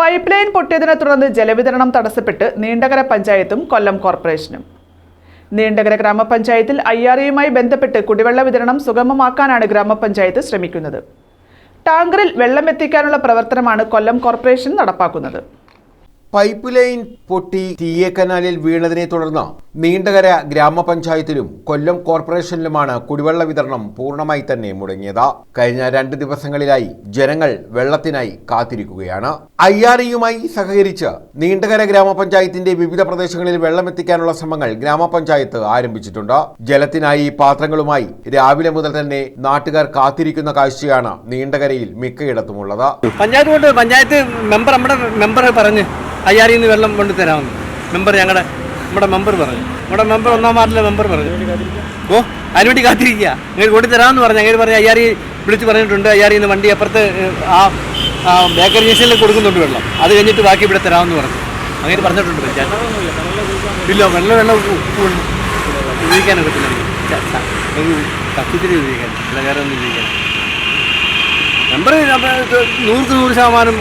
Pipe line പൊട്ടിയതിനെ തുടർന്ന് ജലവിതരണം തടസ്സപ്പെട്ട് നീണ്ടകര പഞ്ചായത്തും കൊല്ലം കോർപ്പറേഷനും. നീണ്ടകര ഗ്രാമപഞ്ചായത്തിൽ ഐആർഇയുമായി ബന്ധപ്പെട്ട് കുടിവെള്ള വിതരണം സുഗമമാക്കാനാണ് ഗ്രാമപഞ്ചായത്ത് ശ്രമിക്കുന്നത്. ടാങ്കറിൽ വെള്ളം എത്തിക്കാനുള്ള പ്രവർത്തനമാണ് കൊല്ലം കോർപ്പറേഷൻ നടപ്പാക്കുന്നത്. പൈപ്പ് ലൈൻ പൊട്ടി തീയെ കനാലിൽ വീണതിനെ തുടർന്ന് നീണ്ടകര ഗ്രാമപഞ്ചായത്തിലും കൊല്ലം കോർപ്പറേഷനിലുമാണ് കുടിവെള്ള വിതരണം പൂർണമായി തന്നെ മുടങ്ങിയത്. കഴിഞ്ഞ രണ്ട് ദിവസങ്ങളിലായി ജനങ്ങൾ വെള്ളത്തിനായി കാത്തിരിക്കുകയാണ്. ഐ ആർ ഇയുമായി സഹകരിച്ച് നീണ്ടകര ഗ്രാമപഞ്ചായത്തിന്റെ വിവിധ പ്രദേശങ്ങളിൽ വെള്ളമെത്തിക്കാനുള്ള ശ്രമങ്ങൾ ഗ്രാമപഞ്ചായത്ത് ആരംഭിച്ചിട്ടുണ്ട്. ജലത്തിനായി പാത്രങ്ങളുമായി രാവിലെ മുതൽ തന്നെ നാട്ടുകാർ കാത്തിരിക്കുന്ന കാഴ്ചയാണ് നീണ്ടകരയിൽ മിക്കയിടത്തുമുള്ളത്. പഞ്ചായത്ത് പഞ്ചായത്ത് മെമ്പർ നമ്മുടെ പറഞ്ഞ് അയ്യാറിൽ നിന്ന് വെള്ളം കൊണ്ട് തരാമെന്ന്. മെമ്പർ ഞങ്ങളുടെ നമ്മുടെ മെമ്പർ പറഞ്ഞു. നമ്മുടെ മെമ്പർ ഒന്നാം വാർഡിലെ മെമ്പർ പറഞ്ഞു. ഓ അതിനുവേണ്ടി കാത്തിരിക്കുക. നിങ്ങൾ കൊണ്ടു തരാമെന്ന് പറഞ്ഞു. അങ്ങനെ പറഞ്ഞു അയ്യാറി വിളിച്ച് പറഞ്ഞിട്ടുണ്ട്. അയ്യാറിൽ നിന്ന് വണ്ടി അപ്പുറത്ത് ആ ബേക്കറി ജംഗ്ഷനിൽ കൊടുക്കുന്നുണ്ട് വെള്ളം. അത് കഴിഞ്ഞിട്ട് ബാക്കി ഇവിടെ തരാമെന്ന് പറഞ്ഞു. അങ്ങനെ പറഞ്ഞിട്ടുണ്ട് പഞ്ചായത്ത്. ഇല്ല വെള്ളം വെള്ളം. ഉപയോഗിക്കാനൊക്കെ കത്തിത്തിരി ഉപയോഗിക്കാൻ. വേറെ ഒന്നും ഉപയോഗിക്കാൻ. നമ്പർ നൂറ് നൂറ് ശതമാനം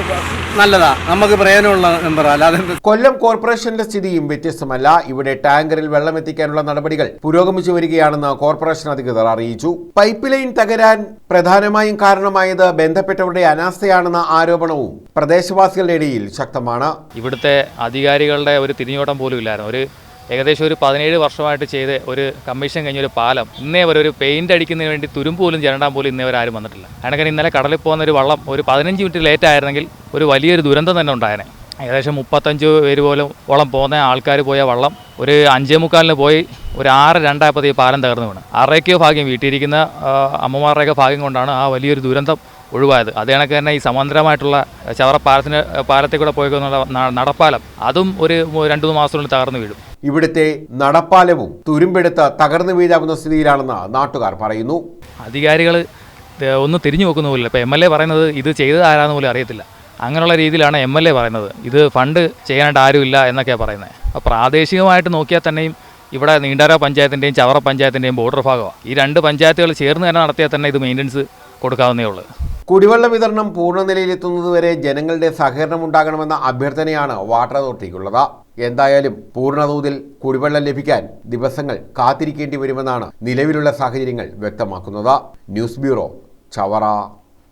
നല്ലതാ. നമുക്ക് പ്രയോജനമുള്ള മെമ്പർ അല്ലാതെ കൊല്ലം കോർപ്പറേഷന്റെ സ്ഥിതിയും വ്യത്യസ്തമല്ല. ഇവിടെ ടാങ്കറിൽ വെള്ളം എത്തിക്കാനുള്ള നടപടികൾ പുരോഗമിച്ചു വരികയാണെന്ന് കോർപ്പറേഷൻ അധികൃതർ അറിയിച്ചു. പൈപ്പ് ലൈൻ തകരാൻ പ്രധാനമായും കാരണമായത് ബന്ധപ്പെട്ടവരുടെ അനാസ്ഥയാണെന്ന ആരോപണവും പ്രദേശവാസികളുടെ ഇടയിൽ ശക്തമാണ്. ഇവിടുത്തെ അധികാരികളുടെ ഒരു തിരിഞ്ഞോട്ടം പോലും ഇല്ലായിരുന്നു. ഒരു ഏകദേശം ഒരു പതിനേഴ് വർഷമായിട്ട് ചെയ്ത് ഒരു കമ്മീഷൻ കഴിഞ്ഞ ഒരു പാലം ഇന്നേ വരെ ഒരു പെയിന്റ് അടിക്കുന്നതിന് വേണ്ടി തുരുമ്പ് പോലും ചിരണ്ടാൻ പോലും ഇന്നേ വരെ ആരും വന്നിട്ടില്ല. അങ്ങനെ ഇന്നലെ കടലിൽ പോകുന്ന ഒരു വള്ളം ഒരു പതിനഞ്ച് മിനിറ്റ് ലേറ്റ് ആയിരുന്നെങ്കിൽ ഒരു വലിയൊരു ദുരന്തം തന്നെ ഉണ്ടായേനെ. ഏകദേശം മുപ്പത്തഞ്ച് പേര് പോലും ഓളം പോകുന്ന ആൾക്കാർ പോയ വള്ളം ഒരു അഞ്ചേ മുക്കാലിന് പോയി ഒരു ആറ് രണ്ടായപ്പോൾ ഈ പാലം തകർന്നു വീണ്. ആറേക്കോ ഭാഗ്യം വീട്ടിലിരിക്കുന്ന ആ, അമ്മമാരുടെയൊക്കെ ഭാഗ്യം കൊണ്ടാണ് ആ വലിയൊരു ദുരന്തം ഒഴിവായത്. അത് കണക്ക് തന്നെ ഈ സമാന്തരമായിട്ടുള്ള ചവറ പാലത്തിന് പാലത്തിൽ കൂടെ പോയിക്കൊന്നുള്ള നടപ്പാലം അതും ഒരു രണ്ട് മൂന്ന് മാസത്തിനുള്ളിൽ തകർന്നു വീഴും. ഇവിടുത്തെ നടപ്പാലവും തുരുമ്പെടുത്ത് തകർന്നു വീഴാവുന്ന സ്ഥിതിയിലാണെന്ന് നാട്ടുകാർ പറയുന്നു. അധികാരികൾ ഒന്ന് തിരിഞ്ഞു നോക്കുന്ന പോലില്ല ഇപ്പോൾ എം എൽ എ പറയുന്നത് ഇത് ചെയ്തത് ആരാന്ന് പോലും അറിയത്തില്ല. അങ്ങനെയുള്ള രീതിയിലാണ് എം എൽ എ പറയുന്നത്. ഇത് ഫണ്ട് ചെയ്യാനായിട്ട് ആരുമില്ല എന്നൊക്കെയാണ് പറയുന്നത്. അപ്പോൾ പ്രാദേശികമായിട്ട് നോക്കിയാൽ തന്നെയും ഇവിടെ നീണ്ടര പഞ്ചായത്തിന്റെയും ചവറ പഞ്ചായത്തിന്റെയും ബോർഡർ ഭാഗമാണ് ഈ രണ്ട് പഞ്ചായത്തുകൾ ചേർന്ന് തന്നെ നടത്തിയാൽ തന്നെ ഇത് മെയിന്റനൻസ് കൊടുക്കാവുന്നേ ഉള്ളൂ. കുടിവെള്ള വിതരണം പൂർണ നിലയിലെത്തുന്നതുവരെ ജനങ്ങളുടെ സഹകരണം ഉണ്ടാകണമെന്ന അഭ്യർത്ഥനയാണ് വാട്ടർ അതോറിറ്റിക്കുള്ളത്. എന്തായാലും പൂർണതോതിൽ കുടിവെള്ളം ലഭിക്കാൻ ദിവസങ്ങൾ കാത്തിരിക്കേണ്ടി വരുമെന്നാണ് നിലവിലുള്ള സാഹചര്യങ്ങൾ വ്യക്തമാക്കുന്നത്. News bureau Chavara.